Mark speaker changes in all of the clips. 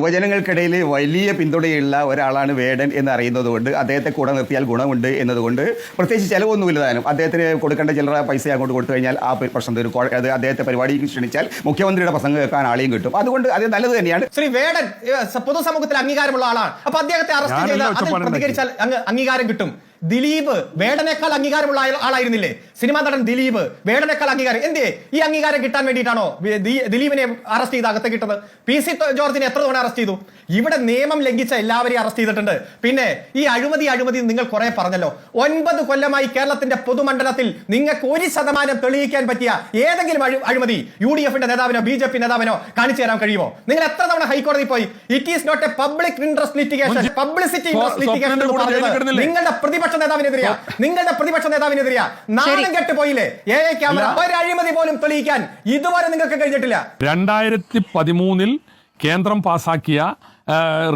Speaker 1: യുവജനങ്ങൾക്കിടയിൽ വലിയ പിന്തുണയുള്ള ഒരാളാണ് വേടൻ എന്ന് അറിയുന്നത് കൊണ്ട് അദ്ദേഹത്തെ കൂടെ നിർത്തിയാൽ ഗുണമുണ്ട് എന്നതുകൊണ്ട് പ്രത്യേകിച്ച് ചിലവൊന്നുമില്ല താനും. അദ്ദേഹത്തിന് കൊടുക്കേണ്ട ചില്ലറ പൈസ അങ്ങോട്ട് കൊടുത്തു കഴിഞ്ഞാൽ ആ പ്രശ്നം ഒരു അത് അദ്ദേഹത്തെ പരിപാടിക്ക് ക്ഷണിച്ചാൽ മുഖ്യമന്ത്രിയുടെ പ്രസംഗം കേൾക്കാൻ ആളെയും കിട്ടും. അതുകൊണ്ട് അത് നല്ലത് തന്നെയാണ്.
Speaker 2: ശ്രീ വേടൻ പൊതുസമൂഹത്തിൽ അംഗീകാരമുള്ള ആളാണ്. അപ്പൊ അദ്ദേഹത്തെ അറസ്റ്റ്
Speaker 3: ചെയ്താൽ
Speaker 2: ചെയ്ത് അതിൽ പ്രതികരിച്ചാൽ അംഗീകാരം കിട്ടും. ദിലീപ് വേടനേക്കാൾ അംഗീകാരമുള്ള ആളായിരുന്നില്ലേ? സിനിമാ നടൻ ദിലീപ് വേടനേക്കാൾ അംഗീകാരം. എന്തേ ഈ അംഗീകാരം കിട്ടാൻ വേണ്ടിയിട്ടാണോ ദിലീപിനെ അറസ്റ്റ് ചെയ്ത് അകത്ത് കിട്ടത്? പി സി ജോർജിനെ എത്ര തവണ അറസ്റ്റ് ചെയ്തു? ഇവിടെ നിയമം ലംഘിച്ച എല്ലാവരെയും അറസ്റ്റ് ചെയ്തിട്ടുണ്ട്. പിന്നെ ഈ അഴിമതി അഴിമതി നിങ്ങൾ കുറെ പറഞ്ഞല്ലോ. ഒൻപത് കൊല്ലമായി കേരളത്തിന്റെ പൊതുമണ്ഡലത്തിൽ നിങ്ങൾക്ക് ഒരു ശതമാനം തെളിയിക്കാൻ പറ്റിയ ഏതെങ്കിലും അഴി- അഴിമതി യു ഡി എഫിന്റെ നേതാവിനോ ബി ജെ പി നേതാവിനോ കാണിച്ചു തരാൻ കഴിയുമോ? നിങ്ങൾ എത്ര തവണ ഹൈക്കോടതി പോയി? It is not a public interest litigation publicity interest litigation നിങ്ങളുടെ പ്രതിപക്ഷ നേതാവിനെതിരെയാ. നിങ്ങളുടെ പ്രതിപക്ഷ നേതാവിനെതിരെയാ. നാണം കെട്ട് പോയില്ലേ എ ഐ ക്യാമറ.
Speaker 3: അല്ല.
Speaker 2: ഒരു അഴിമതി പോലും തെളിയിക്കാൻ ഇതുവരെ നിങ്ങൾക്ക് കഴിഞ്ഞിട്ടില്ല.
Speaker 3: രണ്ടായിരത്തി പതിമൂന്നിൽ കേന്ദ്രം പാസാക്കിയ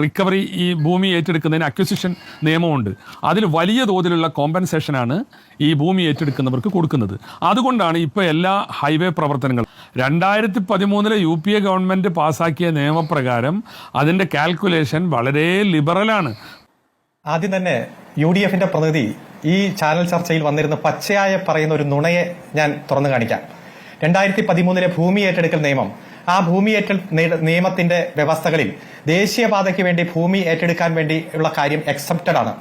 Speaker 3: റിക്കവറി ഈ ഭൂമി ഏറ്റെടുക്കുന്നതിന് അക്വസിഷൻ നിയമമുണ്ട്. അതിൽ വലിയ തോതിലുള്ള കോമ്പൻസേഷനാണ് ഈ ഭൂമി ഏറ്റെടുക്കുന്നവർക്ക് കൊടുക്കുന്നത്. അതുകൊണ്ടാണ് ഇപ്പോൾ എല്ലാ ഹൈവേ പ്രവർത്തനങ്ങളും. രണ്ടായിരത്തി പതിമൂന്നിലെ യു പി എ ഗവൺമെന്റ് പാസാക്കിയ നിയമപ്രകാരം അതിന്റെ കാൽക്കുലേഷൻ വളരെ ലിബറലാണ്.
Speaker 2: ആദ്യം തന്നെ യു ഡി എഫിന്റെ പ്രതിനിധി ഈ ചാനൽ ചർച്ചയിൽ വന്നിരുന്ന പച്ചയായ പറയുന്ന ഒരു നുണയെ ഞാൻ തുറന്നു കാണിക്കാം. രണ്ടായിരത്തി പതിമൂന്നിലെ ഭൂമി ഏറ്റെടുക്കൽ നിയമം ആ ഭൂമി ഏറ്റൽ നിയമത്തിന്റെ വ്യവസ്ഥകളിൽ ദേശീയപാതയ്ക്ക് വേണ്ടി ഭൂമി ഏറ്റെടുക്കാൻ വേണ്ടി ഉള്ള കാര്യം എക്സെപ്റ്റഡ് ആണ്.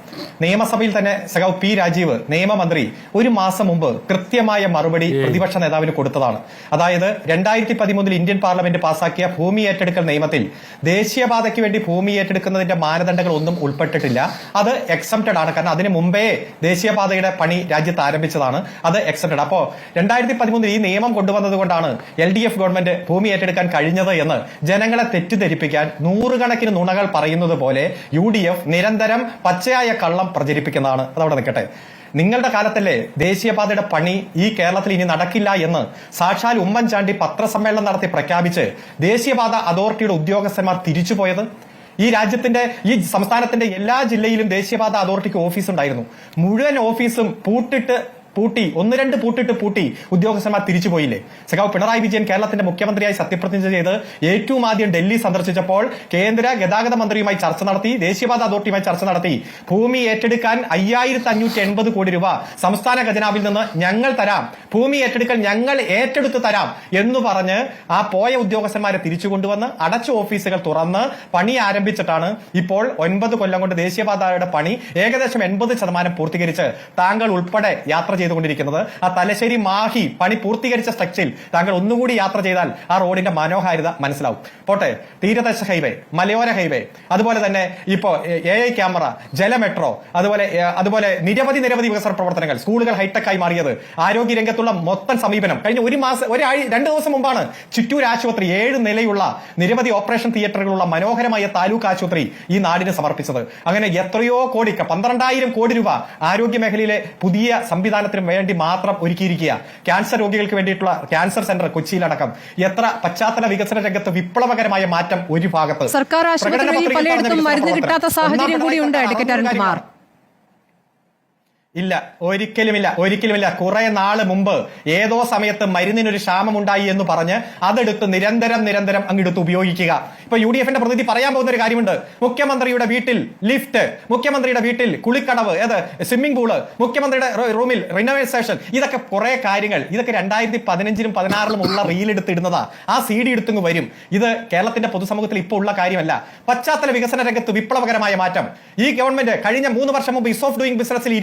Speaker 2: നിയമസഭയിൽ തന്നെ സഖാവ് പി രാജീവ് നിയമമന്ത്രി ഒരു മാസം മുമ്പ് കൃത്യമായ മറുപടി പ്രതിപക്ഷ നേതാവിന് കൊടുത്തതാണ്. അതായത് രണ്ടായിരത്തി പതിമൂന്നിൽ ഇന്ത്യൻ പാർലമെന്റ് പാസാക്കിയ ഭൂമി ഏറ്റെടുക്കൽ നിയമത്തിൽ ദേശീയപാതയ്ക്ക് വേണ്ടി ഭൂമി ഏറ്റെടുക്കുന്നതിന്റെ മാനദണ്ഡങ്ങൾ ഒന്നും ഉൾപ്പെട്ടിട്ടില്ല. അത് എക്സെപ്റ്റഡ് ആണ്. കാരണം അതിന് മുമ്പേ ദേശീയപാതയുടെ പണി രാജ്യത്ത് ആരംഭിച്ചതാണ്. അത് എക്സെപ്റ്റഡ് അപ്പോ രണ്ടായിരത്തി പതിമൂന്നിൽ ഈ നിയമം കൊണ്ടുവന്നത് കൊണ്ടാണ് എൽ ഡി എഫ് ഗവൺമെന്റ് ഭൂമി ഏറ്റെടുക്കാൻ കഴിഞ്ഞത് എന്ന് ജനങ്ങളെ തെറ്റിദ്ധരിപ്പിക്കാൻ നൂറുകണക്കിന് നുണകൾ പറയുന്നത് പോലെ യു നിരന്തരം പച്ചയായ കള്ളം പ്രചരിപ്പിക്കുന്നതാണ്. അതവിടെ നിൽക്കട്ടെ. നിങ്ങളുടെ കാലത്തല്ലേ ദേശീയപാതയുടെ പണി ഈ കേരളത്തിൽ ഇനി നടക്കില്ല എന്ന് സാക്ഷാൽ ഉമ്മൻചാണ്ടി പത്രസമ്മേളനം നടത്തി പ്രഖ്യാപിച്ച് ദേശീയപാത അതോറിറ്റിയുടെ ഉദ്യോഗസ്ഥന്മാർ തിരിച്ചുപോയത് ഈ രാജ്യത്തിന്റെ ഈ സംസ്ഥാനത്തിന്റെ എല്ലാ ജില്ലയിലും ദേശീയപാത അതോറിറ്റിക്ക് ഓഫീസ് ഉണ്ടായിരുന്നു. മുഴുവൻ ഓഫീസും പൂട്ടിട്ട് പൂട്ടി ഒന്ന് രണ്ട് പൂട്ടിട്ട് പൂട്ടി ഉദ്യോഗസ്ഥന്മാർ തിരിച്ചു പോയില്ലേ? സഖാവ് പിണറായി വിജയൻ കേരളത്തിന്റെ മുഖ്യമന്ത്രിയായി സത്യപ്രതിജ്ഞ ചെയ്ത് ഏറ്റവും ആദ്യം ഡൽഹി സന്ദർശിച്ചപ്പോൾ കേന്ദ്ര ഗതാഗത മന്ത്രിയുമായി ചർച്ച നടത്തി ദേശീയപാത അതോറിറ്റിയുമായി ചർച്ച നടത്തി. ഭൂമി ഏറ്റെടുക്കാൻ അയ്യായിരത്തി അഞ്ഞൂറ്റി എൺപത് കോടി രൂപ സംസ്ഥാന ഖജനാവിൽ നിന്ന് ഞങ്ങൾ തരാം. ഭൂമി ഏറ്റെടുക്കൽ ഞങ്ങൾ ഏറ്റെടുത്ത് തരാം എന്ന് പറഞ്ഞ് ആ പോയ ഉദ്യോഗസ്ഥന്മാരെ തിരിച്ചു കൊണ്ടുവന്ന് അടച്ച ഓഫീസുകൾ തുറന്ന് പണി ആരംഭിച്ചിട്ടാണ് ഇപ്പോൾ ഒൻപത് കൊല്ലം കൊണ്ട് ദേശീയപാതയുടെ പണി ഏകദേശം എൺപത് ശതമാനം പൂർത്തീകരിച്ച് താങ്കൾ ഉൾപ്പെടെ യാത്ര ചെയ്തുകൊണ്ടിരിക്കുന്നത്. ആ തലശ്ശേരി മാഹി പണി പൂർത്തീകരിച്ച സ്ട്രക്ചറിൽ താങ്കൾ ഒന്നുകൂടി യാത്ര ചെയ്താൽ ആ റോഡിന്റെ മനോഹാരിത മനസ്സിലാവും. പോട്ടെ തീരദേശ ഹൈവേ മലയോര ഹൈവേ അതുപോലെ തന്നെ ഇപ്പോ എ ഐ ക്യാമറ ജല മെട്രോ അതുപോലെ അതുപോലെ നിരവധി നിരവധി വികസന പ്രവർത്തനങ്ങൾ സ്കൂളുകൾ ഹൈടെക് ആയി മാറിയത് ആരോഗ്യ രംഗത്തുള്ള മൊത്തം സമീപനം. കഴിഞ്ഞ ഒരു മാസം ഒരാഴ്ച രണ്ട് ദിവസം മുമ്പാണ് ചിറ്റൂർ ആശുപത്രി ഏഴ് നിലയുള്ള നിരവധി ഓപ്പറേഷൻ തിയേറ്ററുകളുള്ള മനോഹരമായ താലൂക്ക് ആശുപത്രി ഈ നാടിന് സമർപ്പിച്ചത്. അങ്ങനെ എത്രയോ കോടി പന്ത്രണ്ടായിരം കോടി രൂപ ആരോഗ്യ മേഖലയിലെ പുതിയ സംവിധാനത്തിന് വേണ്ടി മാത്രം ഒരുക്കിയിരിക്കുക. ക്യാൻസർ രോഗികൾക്ക് വേണ്ടിയിട്ടുള്ള ക്യാൻസർ സെന്റർ കൊച്ചിയിലടക്കം. എത്ര പശ്ചാത്തല വികസന രംഗത്ത് വിപ്ലവകരമായ മാറ്റം ഒരു ഭാഗത്ത്.
Speaker 4: സർക്കാർ ആശുപത്രികളിൽ പലയിടത്തും മരുന്ന് കിട്ടാത്ത സാഹചര്യം കൂടി
Speaker 2: ഉണ്ട്
Speaker 4: അഡ്വക്കേറ്റ് അരുൺകുമാർ.
Speaker 2: ഇല്ല ഒരിക്കലുമില്ല ഒരിക്കലുമില്ല. കുറെ നാൾ മുമ്പ് ഏതോ സമയത്ത് മരുന്നിനൊരു ക്ഷാമമുണ്ടായി എന്ന് പറഞ്ഞ് അതെടുത്ത് നിരന്തരം നിരന്തരം അങ്ങെടുത്ത് ഉപയോഗിക്കുക. ഇപ്പൊ യു ഡി എഫിന്റെ പ്രതിനിധി പറയാൻ പോകുന്ന ഒരു കാര്യമുണ്ട്. മുഖ്യമന്ത്രിയുടെ വീട്ടിൽ ലിഫ്റ്റ് മുഖ്യമന്ത്രിയുടെ വീട്ടിൽ കുളിക്കടവ് ഏത് സ്വിമ്മിംഗ് പൂൾ മുഖ്യമന്ത്രിയുടെ റൂമിൽ റിനോവേഷൻ ഇതൊക്കെ കുറെ കാര്യങ്ങൾ. ഇതൊക്കെ രണ്ടായിരത്തി പതിനഞ്ചിലും പതിനാറിലും ഉള്ള റീൽ എടുത്തിടുന്നതാ ആ സി ഡി എടുത്തു വരും. ഇത് കേരളത്തിന്റെ പൊതുസമൂഹത്തിൽ ഇപ്പോൾ ഉള്ള കാര്യമല്ല. പശ്ചാത്തല വികസന രംഗത്ത് വിപ്ലവകരമായ മാറ്റം. ഈ ഗവൺമെന്റ് കഴിഞ്ഞ മൂന്ന് വർഷം മുമ്പ് ഇസ് ഓഫ് ഡൂയിങ് ബിസിനസ്സിൽ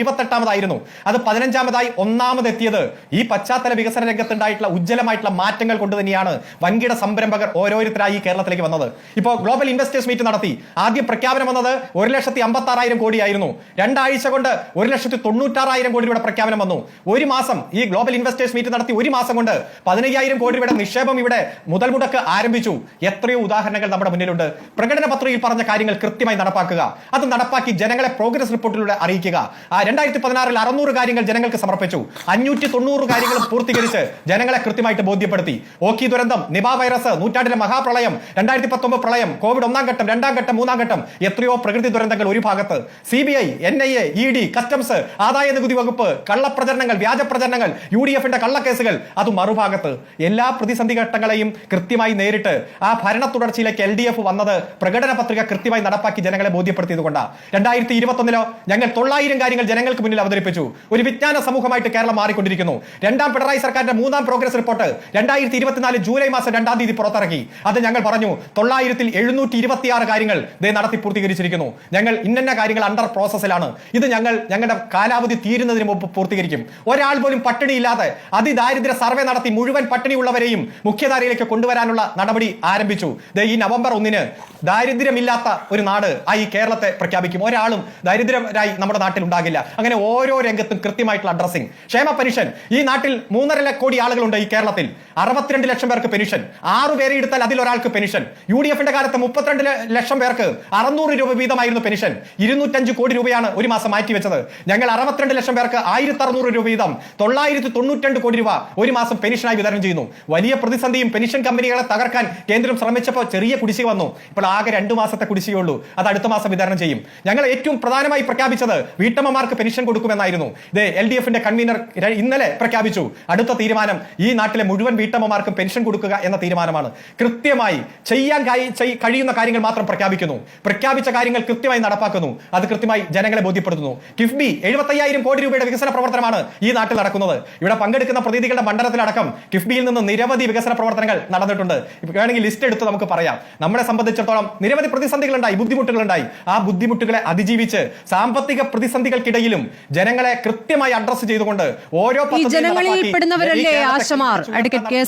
Speaker 2: ഇരുപത്തെട്ടാമതായിരുന്നു അത് പതിനഞ്ചാമതായി ഒന്നാമതെത്തിയത് ഈ പശ്ചാത്തല വികസന രംഗത്തുണ്ടായിട്ടുള്ള ഉജ്ജ്വലമായിട്ടുള്ള മാറ്റങ്ങൾ കൊണ്ട് തന്നെയാണ് വൻകിട സംരംഭകർ ഓരോരുത്തരായി കേരളത്തിലേക്ക് വന്നത്. ഇപ്പോൾ ഗ്ലോബൽ ഇൻവെസ്റ്റേഴ്സ് മീറ്റ് നടത്തി. ആദ്യം പ്രഖ്യാപനം വന്നത് ഒരു ലക്ഷത്തി അമ്പത്തി ആറായിരം കോടിയായിരുന്നു. രണ്ടാഴ്ച കൊണ്ട് ഒരു ലക്ഷത്തി തൊണ്ണൂറ്റാറായിരം കോടി രൂപയുടെ പ്രഖ്യാപനം വന്നു. ഒരു മാസം ഈ ഗ്ലോബൽ ഇൻവെസ്റ്റേഴ്സ് മീറ്റ് നടത്തി ഒരു മാസം കൊണ്ട് പതിനയ്യായിരം കോടി രൂപയുടെ നിക്ഷേപം ഇവിടെ മുതൽ മുടക്ക് ആരംഭിച്ചു. എത്രയോ ഉദാഹരണങ്ങൾ നമ്മുടെ മുന്നിലുണ്ട്. പ്രകടന പത്രികയിൽ പറഞ്ഞ കാര്യങ്ങൾ കൃത്യമായി നടപ്പാക്കുക. അത് നടപ്പാക്കി ജനങ്ങളെ പ്രോഗ്രസ് റിപ്പോർട്ടിലൂടെ അറിയിക്കുക. ആ രണ്ടായിരത്തി പതിനാറിൽ അറുന്നൂറ് കാര്യങ്ങൾ ജനങ്ങൾക്ക് സമർപ്പിച്ചു. അഞ്ഞൂറ്റി തൊണ്ണൂറ് കാര്യങ്ങൾ പൂർത്തീകരിച്ച് ജനങ്ങളെ കൃത്യമായിട്ട് ബോധ്യപ്പെടുത്തി. ഓക്കി ദുരന്തം നിബ വൈറസ് നൂറ്റാണ്ടിലെ മഹാപ്രളയം രണ്ടായിരത്തി പത്തൊമ്പത് പ്രളയം കോവിഡ് ഒന്നാം ഘട്ടം രണ്ടാം ഘട്ടം മൂന്നാം ഘട്ടം എത്രയോ പ്രകൃതി ദുരന്തങ്ങൾ ഒരു ഭാഗത്ത്. C B I N I A E D customs ആദായ നികുതി വകുപ്പ് കള്ളപ്രചരണങ്ങൾ വ്യാജ പ്രചരണങ്ങൾ യു ഡി എഫിന്റെ കള്ളക്കേസുകൾ അത് മറുഭാഗത്ത്. എല്ലാ പ്രതിസന്ധി ഘട്ടങ്ങളെയും കൃത്യമായി നേരിട്ട് ആ ഭരണ തുടർച്ചയിലേക്ക് എൽ ഡി എഫ് വന്നത് പ്രകടന പത്രിക കൃത്യമായി നടപ്പാക്കി ജനങ്ങളെ ബോധ്യപ്പെടുത്തിയതുകൊണ്ടാണ് രണ്ടായിരത്തി ഇരുപത്തൊന്നിലോ ഞങ്ങൾ തൊള്ളായിരം കാര്യങ്ങൾ ജനങ്ങൾക്ക് മുന്നിൽ അവതരിപ്പിച്ചു. ഒരു വിജ്ഞാന സമൂഹമായിട്ട് കേരളം മാറിക്കൊണ്ടിരിക്കുന്നു. രണ്ടാം പിണറായി സർക്കാരിന്റെ മൂന്നാം പ്രോഗ്രസ് റിപ്പോർട്ട് രണ്ടായിരത്തി ഇരുപത്തിനാല് ജൂലൈ മാസം രണ്ടാം തീയതി പുറത്തിറക്കി. അത് ഞങ്ങൾ പറഞ്ഞു തൊള്ളായിരത്തിൽ എഴുന്നൂറ്റി ഇരുപത്തിയാറ് കാര്യങ്ങൾ ദേ നടത്തി പൂർത്തീകരിച്ചിരിക്കുന്നു. ഞങ്ങൾ ഇന്നന്ന കാര്യങ്ങൾ അണ്ടർ പ്രോസസ്സിലാണ് ഇത് ഞങ്ങൾ ഞങ്ങളുടെ കാലാവധി തീരുന്നതിന് മുമ്പ് പൂർത്തീകരിക്കും. ഒരാൾ പോലും പട്ടിണിയില്ലാതെ അതിദാരിദ്ര്യ സർവേ നടത്തി മുഴുവൻ പട്ടിണിയുള്ളവരെയും മുഖ്യധാരയിലേക്ക് കൊണ്ടുവരാനുള്ള നടപടി ആരംഭിച്ചു. ഈ നവംബർ ഒന്നിന് ദാരിദ്ര്യമില്ലാത്ത ഒരു നാട് ആ ഈ കേരളത്തെ പ്രഖ്യാപിക്കും. ഒരാളും ദാരിദ്ര്യരായി നമ്മുടെ നാട്ടിൽ ഉണ്ടാകില്ല. അങ്ങനെ ഓരോ രംഗത്തും കൃത്യമായിട്ടുള്ള അഡ്രസ്സിംഗ് ക്ഷേമ പെൻഷൻ. ഈ നാട്ടിൽ മൂന്നര കോടി ആളുകളുണ്ട് ഈ കേരളത്തിൽ. അറുപത്തിരണ്ട് ലക്ഷം പേർക്ക് പെൻഷൻ. ആറു പേരെ എടുത്താൽ അതിൽ ഒരാൾക്ക് പെൻഷൻ. യു ഡി എഫിന്റെ കാലത്ത് മുപ്പത്തിരണ്ട് ലക്ഷം പേർക്ക് അറുന്നൂറ് രൂപ വീതമായിരുന്നു പെൻഷൻ. ഇരുന്നൂറ്റഞ്ച് കോടി രൂപയാണ് ഒരു മാസം മാറ്റിവെച്ചത് ഞങ്ങൾ അറുപത്തിരണ്ട് ലക്ഷം പേർക്ക് ആയിരത്തി അറുന്നൂറ് രൂപ വീതം തൊള്ളായിരത്തി തൊണ്ണൂറ്റി കോടി രൂപ ഒരു മാസം പെൻഷനായി വിതരണം ചെയ്യുന്നു. വലിയ പ്രതിസന്ധിയും പെൻഷൻ കമ്പനികളെ തകർക്കാൻ കേന്ദ്രം ശ്രമിച്ചപ്പോൾ ചെറിയ കുടിശ്ശിക വന്നു. ഇപ്പോൾ ആകെ രണ്ടു മാസത്തെ കുടിശ്ശികയുള്ളൂ. അത് അടുത്ത മാസം വിതരണം ചെയ്യും. ഞങ്ങൾ ഏറ്റവും പ്രധാനമായി പ്രഖ്യാപിച്ചത് വീട്ടമ്മമാർക്ക് പെൻഷൻ കൊടുക്കുമെന്നായിരുന്നു. ഇത് എൽ ഡി എഫിന്റെ കൺവീനർ ഇന്നലെ പ്രഖ്യാപിച്ചു. അടുത്ത തീരുമാനം ഈ നാട്ടിലെ മുഴുവൻ വീട്ടമ്മമാർക്കും പെൻഷൻ കൊടുക്കുക എന്ന തീരുമാനമാണ്. കൃത്യമായി ചെയ്യാൻ കഴി- ചെയ്- കഴിയുന്ന കാര്യങ്ങൾ മാത്രം പ്രഖ്യാപിക്കുന്നു. പ്രഖ്യാപിച്ച കാര്യങ്ങൾ കൃത്യമായി നടപ്പാക്കുന്നു. അത് കൃത്യമായി ജനങ്ങളെ ബോധ്യപ്പെടുത്തുന്നു. കിഫ്ബി എഴുപത്തയ്യായിരം കോടി രൂപയുടെ വികസന പ്രവർത്തനമാണ് ഈ നാട്ടിൽ നടക്കുന്നത്. ഇവിടെ പങ്കെടുക്കുന്ന പ്രതിനിധികളുടെ മണ്ഡലത്തിലടക്കം കിഫ്ബിയിൽ നിന്ന് നിരവധി വികസന പ്രവർത്തനങ്ങൾ നടന്നിട്ടുണ്ട്. വേണമെങ്കിൽ ലിസ്റ്റ് എടുത്ത് നമുക്ക് പറയാം. നമ്മളെ സംബന്ധിച്ചിടത്തോളം നിരവധി പ്രതിസന്ധികളുണ്ടായി ബുദ്ധിമുട്ടുകളുണ്ടായി. ആ ബുദ്ധിമുട്ടുകളെ അതിജീവിച്ച് സാമ്പത്തിക പ്രതിസന്ധികൾക്കിടയിലും ജനങ്ങളെ കൃത്യമായി അഡ്രസ് ചെയ്തുകൊണ്ട് ഓരോ
Speaker 4: ആശമാർ? Advocate K.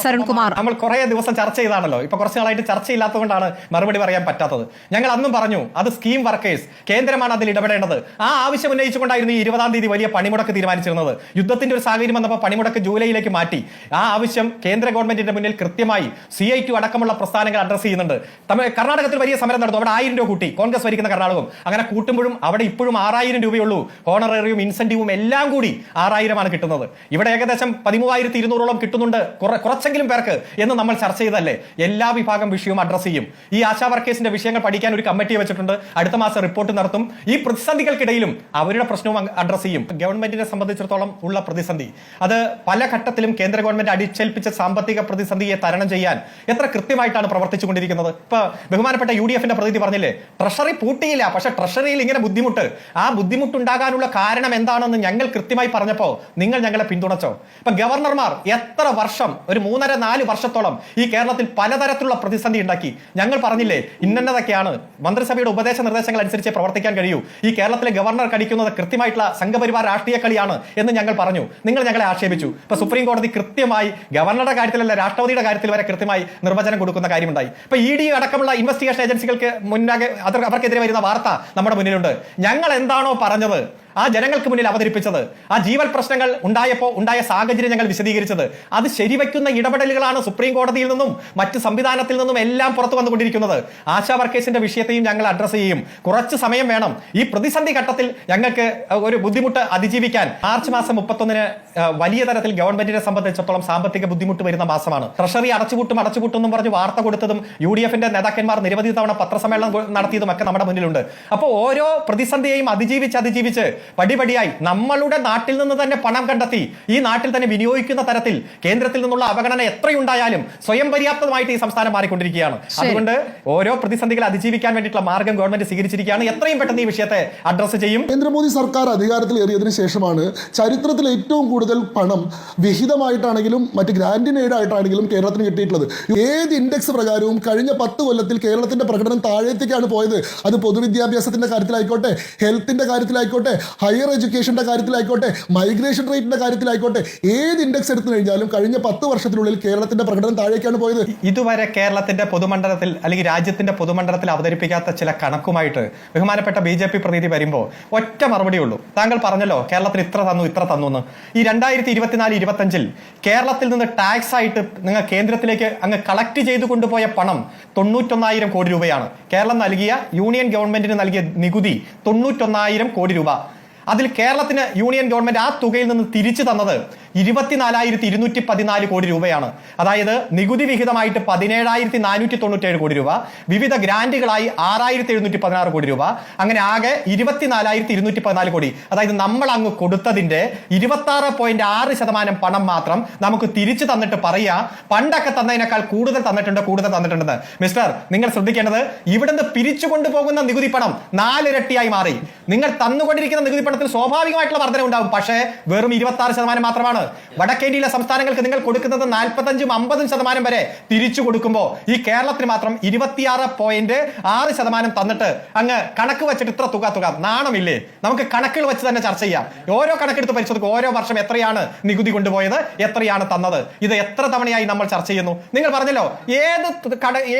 Speaker 2: നമ്മൾ കുറെ ദിവസം ചർച്ച ചെയ്താണല്ലോ ഇപ്പൊ കുറച്ച് നാളായിട്ട് ചർച്ച ചർച്ചയില്ലാത്തതുകൊണ്ടാണ് മറുപടി പറയാൻ പറ്റാത്തത്. ഞങ്ങൾ അന്നും പറഞ്ഞു അത് സ്കീം വർക്കേഴ്സ് കേന്ദ്രമാണ് അതിൽ ഇടപെടേണ്ടത്. ആ ആവശ്യം ഉന്നയിച്ചുകൊണ്ടായിരുന്നു ഈ ഇരുപതാം തീയതി വലിയ പണിമുടക്ക് തീരുമാനിച്ചിരുന്നത്. യുദ്ധത്തിന്റെ ഒരു സാഹചര്യം വന്നപ്പോൾ പണിമുടക്ക് ജൂലൈയിലേക്ക് മാറ്റി. ആ ആവശ്യം കേന്ദ്ര ഗവൺമെന്റിന്റെ മുന്നിൽ കൃത്യമായി സി ഐ ടു അടക്കമുള്ള പ്രസ്ഥാനങ്ങൾ അഡ്രസ് ചെയ്യുന്നുണ്ട്. തമിഴ് കർണാടകത്തിൽ വലിയ സമരം നടന്നു. അവിടെ ആയിരം രൂപ കൂട്ടി. കോൺഗ്രസ് ഭരിക്കുന്ന കർണാടകവും. അങ്ങനെ കൂട്ടുമ്പോഴും അവിടെ ഇപ്പോഴും ആറായിരം രൂപയുള്ളൂ ഹോണറേറിയും ഇൻസെന്റീവും എല്ലാം കൂടി ആറായിരമാണ് കിട്ടുന്നത്. ഇവിടെ ഏകദേശം പതിമൂവായിരത്തി ഇരുന്നൂറോളം കിട്ടുന്നുണ്ട്. കുറെ- കുറച്ചെങ്കിലും പേർക്ക് എന്ന് നമ്മൾ ചർച്ച ചെയ്തല്ലേ എല്ലാ വിഭാഗം വിഷയവും അഡ്രസ്സ് ചെയ്യും. ഈ ആശാ വർക്കേഴ്സിന്റെ വിഷയങ്ങൾ പഠിക്കാൻ ഒരു കമ്മിറ്റി വെച്ചിട്ടുണ്ട്. അടുത്ത മാസം റിപ്പോർട്ട് നടത്തും. ഈ പ്രതിസന്ധികൾക്കിടയിലും അവരുടെ പ്രശ്നവും അഡ്രസ്സ് ചെയ്യും. ഗവൺമെന്റിനെ സംബന്ധിച്ചിടത്തോളം ഉള്ള പ്രതിസന്ധി. അത് പല ഘട്ടത്തിലും കേന്ദ്ര ഗവൺമെന്റ് അടിച്ചേൽപ്പിച്ച സാമ്പത്തിക പ്രതിസന്ധിയെ തരണം ചെയ്യാൻ എത്ര കൃത്യമായിട്ടാണ് പ്രവർത്തിച്ചുകൊണ്ടിരിക്കുന്നത്? ഇപ്പൊ ബഹുമാനപ്പെട്ട യു ഡി എഫിന്റെ പ്രതിനിധി പറഞ്ഞില്ലേ? ട്രഷറി പൂട്ടിയില്ല. പക്ഷെ ട്രഷറിയിൽ ഇങ്ങനെ ബുദ്ധിമുട്ട്. ആ ബുദ്ധിമുട്ടുണ്ടാകാനുള്ള കാരണം എന്താണെന്ന് ഞങ്ങൾ കൃത്യമായി പറഞ്ഞപ്പോൾ നിങ്ങൾ ഞങ്ങളെ പിന്തുണച്ചോ. ഇപ്പൊ ഗവർണർമാർ എത്ര വർഷം ഒരു മൂന്നര നാല് വർഷത്തോളം ഈ കേരളത്തിൽ പലതരത്തിലുള്ള പ്രതിസന്ധി ഉണ്ടാക്കി. ഞങ്ങൾ പറഞ്ഞില്ലേ ഇന്നതൊക്കെയാണ് മന്ത്രിസഭയുടെ ഉപദേശ നിർദ്ദേശങ്ങൾ അനുസരിച്ച് പ്രവർത്തിക്കാൻ കഴിയൂ. ഈ കേരളത്തിലെ ഗവർണർ കടിക്കുന്നത് കൃത്യമായിട്ടുള്ള സംഘപരിവാർ രാഷ്ട്രീയ കളിയാണ് എന്ന് ഞങ്ങൾ പറഞ്ഞു. നിങ്ങൾ ഞങ്ങളെ ആക്ഷേപിച്ചു. ഇപ്പൊ സുപ്രീം കോടതി കൃത്യമായി ഗവർണറുടെ കാര്യത്തിലല്ല രാഷ്ട്രപതിയുടെ കാര്യത്തിൽ വരെ കൃത്യമായി നിർവചനം കൊടുക്കുന്ന കാര്യമുണ്ടായി. ഇപ്പൊ ഇ ഡി അടക്കമുള്ള ഇൻവെസ്റ്റിഗേഷൻ ഏജൻസികൾക്ക് മുന്നാകെ അവർക്കെതിരെ വരുന്ന വാർത്ത നമ്മുടെ മുന്നിലുണ്ട്. ഞങ്ങൾ എന്താണോ പറഞ്ഞത് ആ ജനങ്ങൾക്ക് മുന്നിൽ അവതരിപ്പിച്ചത്. ആ ജീവൽ പ്രശ്നങ്ങൾ ഉണ്ടായപ്പോൾ ഉണ്ടായ സാഹചര്യം ഞങ്ങൾ വിശദീകരിച്ചത്. അത് ശരിവയ്ക്കുന്ന ഇടപെടലുകളാണ് സുപ്രീം കോടതിയിൽ നിന്നും മറ്റ് സംവിധാനത്തിൽ നിന്നും എല്ലാം പുറത്തു വന്നുകൊണ്ടിരിക്കുന്നത്. ആശാ വർക്കേഴ്സിന്റെ വിഷയത്തെയും ഞങ്ങൾ അഡ്രസ് ചെയ്യും. കുറച്ച് സമയം വേണം. ഈ പ്രതിസന്ധി ഘട്ടത്തിൽ ഞങ്ങൾക്ക് ഒരു ബുദ്ധിമുട്ട് അതിജീവിക്കാൻ മാർച്ച് മാസം മുപ്പത്തൊന്നിന് വലിയ തരത്തിൽ ഗവൺമെന്റിനെ സംബന്ധിച്ചിടത്തോളം സാമ്പത്തിക ബുദ്ധിമുട്ട് വരുന്ന മാസമാണ്. ട്രഷറി അടച്ചുപൂട്ടും അടച്ചുപൂട്ടും എന്നും പറഞ്ഞ് വാർത്ത കൊടുത്തതും യു ഡി എഫിന്റെ നേതാക്കന്മാർ നിരവധി തവണ പത്രസമ്മേളനം നടത്തിയതും ഒക്കെ നമ്മുടെ മുന്നിലുണ്ട്. അപ്പോൾ ഓരോ പ്രതിസന്ധിയെയും അതിജീവിച്ച് അതിജീവിച്ച് പടിപടിയായി നമ്മളുടെ നാട്ടിൽ നിന്ന് തന്നെ പണം കണ്ടെത്തി. ഈ നാട്ടിൽ തന്നെ വിനിയോഗിക്കുന്ന തരത്തിൽ കേന്ദ്രത്തിൽ നിന്നുള്ള അവഗണന എത്രയുണ്ടായാലും സ്വയം പര്യാപ്തമായിട്ട് ഈ സംസ്ഥാനം മാറിക്കൊണ്ടിരിക്കുകയാണ്. അതുകൊണ്ട് ഓരോ പ്രതിസന്ധികളെ അതിജീവിക്കാൻ വേണ്ടിയിട്ടുള്ള മാർഗം ഗവൺമെന്റ് സ്വീകരിച്ചിരിക്കുകയാണ്. എത്രയും പെട്ടെന്ന് ഈ വിഷയത്തെ അഡ്രസ് ചെയ്യും.
Speaker 5: നരേന്ദ്രമോദി സർക്കാർ അധികാരത്തിൽ ഏറിയതിന് ശേഷമാണ് ചരിത്രത്തിൽ ഏറ്റവും കൂടുതൽ പണം വിഹിതമായിട്ടാണെങ്കിലും മറ്റ് ഗ്രാൻഡിന് ആയിട്ടാണെങ്കിലും കേരളത്തിന് കിട്ടിയിട്ടുള്ളത്. ഏത് ഇൻഡെക്സ് പ്രകാരവും കഴിഞ്ഞ പത്ത് കൊല്ലത്തിൽ കേരളത്തിന്റെ പ്രകടനം താഴേത്തേക്കാണ് പോയത്. അത് പൊതുവിദ്യാഭ്യാസത്തിന്റെ കാര്യത്തിലായിക്കോട്ടെ ഹെൽത്തിന്റെ കാര്യത്തിലായിക്കോട്ടെ ഹയർ എഡ്യൂക്കേഷന്റെ കാര്യത്തിലായിക്കോട്ടെ മൈഗ്രേഷൻ റേറ്റിന്റെ കാര്യത്തിലായിക്കോട്ടെ ഏത് ഇൻഡെക്സ് എടുത്തു കഴിഞ്ഞാലും കഴിഞ്ഞ പത്ത് വർഷത്തിനുള്ളിൽ കേരളത്തിന്റെ പ്രകടനം താഴേക്കാണ് പോയത്.
Speaker 2: ഇതുവരെ കേരളത്തിന്റെ പൊതുമണ്ഡലത്തിൽ അല്ലെങ്കിൽ രാജ്യത്തിന്റെ പൊതുമണ്ഡലത്തിൽ അവതരിപ്പിക്കാത്ത ചില കണക്കുമായിട്ട് ബഹുമാനപ്പെട്ട ബി ജെ പി പ്രതിനിധി വരുമ്പോൾ ഒറ്റ മറുപടി ഉള്ളൂ. താങ്കൾ പറഞ്ഞല്ലോ കേരളത്തിൽ ഇത്ര തന്നു ഇത്ര തന്നു എന്ന്. ഈ രണ്ടായിരത്തി ഇരുപത്തിനാല് ഇരുപത്തഞ്ചിൽ കേരളത്തിൽ നിന്ന് ടാക്സ് ആയിട്ട് നിങ്ങൾ കേന്ദ്രത്തിലേക്ക് അങ്ങ് കളക്ട് ചെയ്തു കൊണ്ടുപോയ പണം തൊണ്ണൂറ്റൊന്നായിരം കോടി രൂപയാണ്. കേരളം നൽകിയ യൂണിയൻ ഗവൺമെന്റിന് നൽകിയ നികുതി തൊണ്ണൂറ്റൊന്നായിരം കോടി രൂപ. അതിൽ കേരളത്തിന് യൂണിയൻ ഗവൺമെന്റ് ആ തുകയിൽ നിന്ന് തിരിച്ചു തന്നത് ഇരുപത്തിനാലായിരത്തി ഇരുന്നൂറ്റി പതിനാല് കോടി രൂപയാണ്. അതായത് നികുതി വിഹിതമായിട്ട് പതിനേഴായിരത്തി നാനൂറ്റി തൊണ്ണൂറ്റേഴ് കോടി രൂപ വിവിധ ഗ്രാൻഡുകളായി ആറായിരത്തി എഴുന്നൂറ്റി പതിനാറ് കോടി രൂപ അങ്ങനെ ആകെ ഇരുപത്തിനാലായിരത്തി ഇരുന്നൂറ്റി പതിനാല് കോടി. അതായത് നമ്മൾ അങ്ങ് കൊടുത്തതിന്റെ ഇരുപത്തി ആറ് പോയിന്റ് ആറ് ശതമാനം പണം മാത്രം നമുക്ക് തിരിച്ചു തന്നിട്ട് പറയുക പണ്ടൊക്കെ തന്നതിനേക്കാൾ കൂടുതൽ തന്നിട്ടുണ്ട് കൂടുതൽ തന്നിട്ടുണ്ടെന്ന്. മിസ്റ്റർ നിങ്ങൾ ശ്രദ്ധിക്കേണ്ടത് ഇവിടുന്ന് പിരിച്ചു കൊണ്ടുപോകുന്ന നികുതി പണം നാലിരട്ടിയായി മാറി. നിങ്ങൾ തന്നുകൊണ്ടിരിക്കുന്ന നികുതി പണത്തിൽ സ്വാഭാവികമായിട്ടുള്ള വർധന ഉണ്ടാവും പക്ഷേ വെറും ഇരുപത്തി ആറ് ശതമാനം മാത്രമാണ്. വടക്കേന്ത്യയിലെ സംസ്ഥാനങ്ങൾക്ക് നിങ്ങൾ കൊടുക്കുന്നത് നാൽപ്പത്തഞ്ചും അമ്പതും ശതമാനം വരെ തിരിച്ചു കൊടുക്കുമ്പോൾ ഈ കേരളത്തിന് മാത്രം ഇരുപത്തിയാറ് പോയിന്റ് ആറ് ശതമാനം തന്നിട്ട് അങ്ങ് കണക്ക് വെച്ചിട്ട് ഇത്ര തുക തുക. നാണമില്ലേ? നമുക്ക് കണക്കുകൾ വെച്ച് തന്നെ ചർച്ച ചെയ്യാം. ഓരോ കണക്കെടുത്ത് പരിശോധിക്കും. ഓരോ വർഷം എത്രയാണ് നികുതി കൊണ്ടുപോയത്? എത്രയാണ് തന്നത്? ഇത് എത്ര തവണയായി നമ്മൾ ചർച്ച ചെയ്യുന്നു? നിങ്ങൾ പറഞ്ഞല്ലോ ഏത്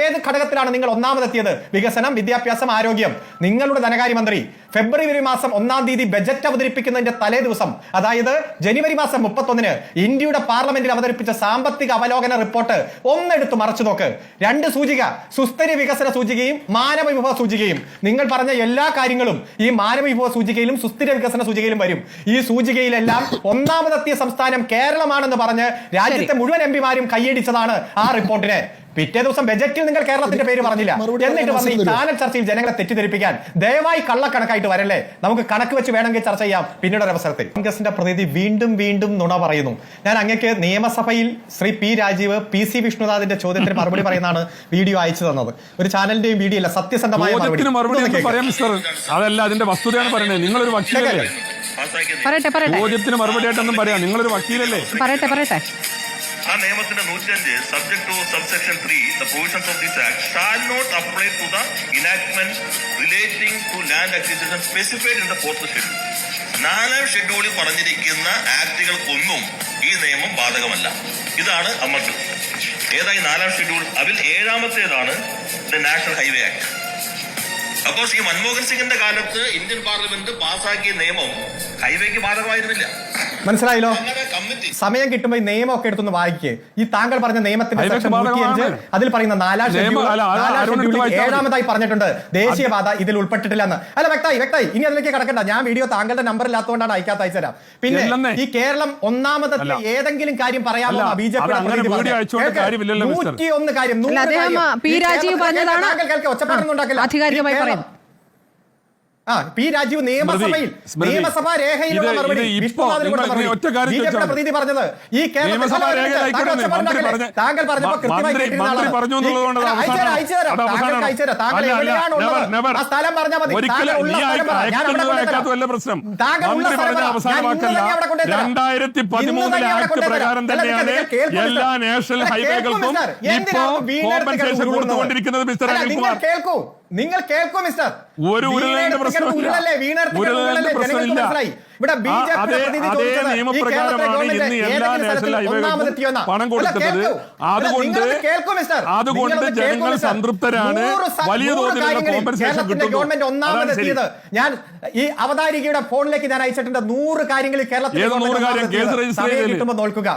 Speaker 2: ഏത് ഘടകത്തിലാണ് നിങ്ങൾ ഒന്നാമതെത്തിയത്? വികസനം വിദ്യാഭ്യാസം ആരോഗ്യം. നിങ്ങളുടെ ധനകാര്യമന്ത്രി ഫെബ്രുവരി മാസം ഒന്നാം തീയതി ബജറ്റ് അവതരിപ്പിക്കുന്നതിന്റെ തലേ ദിവസം അതായത് ജനുവരി മാസം മുപ്പത്തൊന്നിന് ഇന്ത്യയുടെ പാർലമെന്റിൽ അവതരിപ്പിച്ച സാമ്പത്തിക അവലോകന റിപ്പോർട്ട് ഒന്നെടുത്ത് മറച്ചു നോക്ക്. രണ്ട് സൂചിക സുസ്ഥിര വികസന സൂചികയും മാനവ വിഭവ സൂചികയും. നിങ്ങൾ പറഞ്ഞ എല്ലാ കാര്യങ്ങളും ഈ മാനവ വിഭവ സൂചികയിലും സുസ്ഥിര വികസന സൂചികയിലും വരും. ഈ സൂചികയിലെല്ലാം ഒന്നാമതെത്തിയ സംസ്ഥാനം കേരളമാണെന്ന് പറഞ്ഞ് രാജ്യത്തെ മുഴുവൻ എം പിമാരും കൈയടിച്ചതാണ് ആ റിപ്പോർട്ടിനെ. പിറ്റേ ദിവസം ബജറ്റിൽ നിങ്ങൾ കേരളത്തിന്റെ പേര് പറഞ്ഞില്ല. എന്നിട്ട് വന്ന് ഈ ചാനൽ ചർച്ചയിൽ ജനങ്ങളെ തെറ്റിദ്ധരിപ്പിക്കാൻ ദയവായി കള്ളക്കണക്കായിട്ട് വരല്ലേ? നമുക്ക് കണക്ക് വെച്ച് വേണമെങ്കിൽ ചർച്ച ചെയ്യാം. പിന്നീട് ഒരു അവസരത്തിൽ. കോൺഗ്രസിന്റെ പ്രതിനിധി വീണ്ടും വീണ്ടും നുണ പറയുന്നു. ഞാൻ അങ്ങേക്ക് നിയമസഭയിൽ Shri P Rajeev P C വിഷ്ണുനാഥിന്റെ ചോദ്യത്തിന് മറുപടി പറയുന്നതാണ് വീഡിയോ അയച്ചു തന്നത്. ഒരു ചാനലിന്റെയും വീഡിയോ അല്ല സത്യസന്ധമായ
Speaker 3: മറുപടി.
Speaker 2: ഇതൊന്ന്
Speaker 3: പറയാം മിസ്റ്റർ? അതല്ല അതിന്റെ വസ്തുതയാണ് പറയുന്നത് നിങ്ങളൊരു വക്കീലല്ലേ?
Speaker 4: പറയട്ടെ പറയട്ടെ.
Speaker 3: ചോദ്യത്തിന് മറുപടി ആയിട്ടൊന്നും പറയാം. നിങ്ങളൊരു വക്കീലല്ലേ?
Speaker 4: പറയട്ടെ പറയട്ടെ.
Speaker 6: ആ നിയമത്തിന്റെ നൂറ്റഞ്ച് subject to subsection three the provisions of this act shall not apply to the enactment relating to land acquisition specified in the fourth schedule നാലാം ഷെഡ്യൂളിൽ പറഞ്ഞിരിക്കുന്ന ആക്ടുകൾക്കൊന്നും ഈ നിയമം ബാധകമല്ല. ഇതാണ് അമർത്ത് ഏതായി നാലാം ഷെഡ്യൂൾ അതിൽ ഏഴാമത്തേതാണ് ദ നാഷണൽ ഹൈവേ ആക്ട് അപ്പോൾ ഈ മൻമോഹൻ സിംഗിന്റെ കാലത്ത് ഇന്ത്യൻ പാർലമെന്റ് പാസാക്കിയ നിയമം ഹൈവേക്ക് ബാധകമായിരുന്നില്ല.
Speaker 2: മനസ്സിലായല്ലോ? സമയം കിട്ടുമ്പോൾ ഈ നിയമമൊക്കെ എടുത്തൊന്ന് വായിക്കേ. ഈ താങ്കൾ പറഞ്ഞ നിയമത്തിന്റെ സെക്ഷൻ. നൂറ്റിയഞ്ച് അതിൽ പറയുന്ന നാലാം ഷെഡ്യൂൾ നാലാം ഷെഡ്യൂളിൽ ഏഴാമതായി പറഞ്ഞിട്ടുണ്ട്. ദേശീയപാത ഇതിൽ ഉൾപ്പെട്ടിട്ടില്ല എന്ന് അല്ല വ്യക്തമായി വ്യക്തമായി. ഇനി അതിലേക്ക് കടക്കണ്ട. ഞാൻ വീഡിയോ താങ്കളുടെ നമ്പർ ഇല്ലാത്തതുകൊണ്ടാണ് അയക്കാത്ത അയച്ചുതരാം പിന്നെ ഈ കേരളം
Speaker 3: ഒന്നാമതത്തെ.
Speaker 2: ഏതെങ്കിലും കാര്യം പറയാമോ ബി ജെ
Speaker 3: പി വീഡിയോ അയച്ചുകൊണ്ട് കാര്യമില്ലല്ലോ, മിസ്റ്റർ.
Speaker 2: നൂറ്റി ഒന്ന് കാര്യം. ഒച്ചപ്പാടൊന്നും ഉണ്ടാക്കില്ല.
Speaker 4: ആധികാരികമായി
Speaker 2: ഈ കേരളം-
Speaker 4: പറയുന്നു.
Speaker 2: ആ പി രാജീവ് നിയമസഭയിൽ നിയമസഭാ രേഖയിലുള്ള മറുപടി പ്രതിനിധി പറഞ്ഞത് ഈ താങ്കൾ കൃത്യമായി സ്ഥലം പറഞ്ഞാൽ മതി.
Speaker 3: രണ്ടായിരത്തി പതിമൂന്നിലെ ആക്ട് പ്രകാരം തന്നെയാണ്. എല്ലാ നാഷണൽ ഹൈവേകൾക്കും. ഇപ്പോ കോമ്പൻസേഷൻ കൊടുത്തുകൊണ്ടിരിക്കുന്നത് മിസ്റ്റർ അനിൽകുമാർ
Speaker 2: കേൾക്കൂ. നിങ്ങൾ കേൾക്കൂ മിസ്റ്റർ
Speaker 3: ഒരു
Speaker 2: ഉരുളല്ലേ? ഉരുളല്ലേ? മനസ്സിലായി. ഇവിടെ ബി ജെ
Speaker 3: പി നിയമപ്രകാരമാണ് പണം കൊടുക്കുന്നത്. അതുകൊണ്ട് അതുകൊണ്ട് ജനങ്ങൾ സംതൃപ്തരാണ്. വലിയ compensation
Speaker 2: ഗവൺമെന്റ് ഒന്നാമതെത്തിയത് ഞാൻ ഈ അവതാരികയുടെ ഫോണിലേക്ക് ഞാൻ അയച്ചിട്ടുണ്ട് നൂറ് കാര്യങ്ങളിൽ കേരളത്തിൽ കിട്ടുമ്പോൾ നോക്കുക.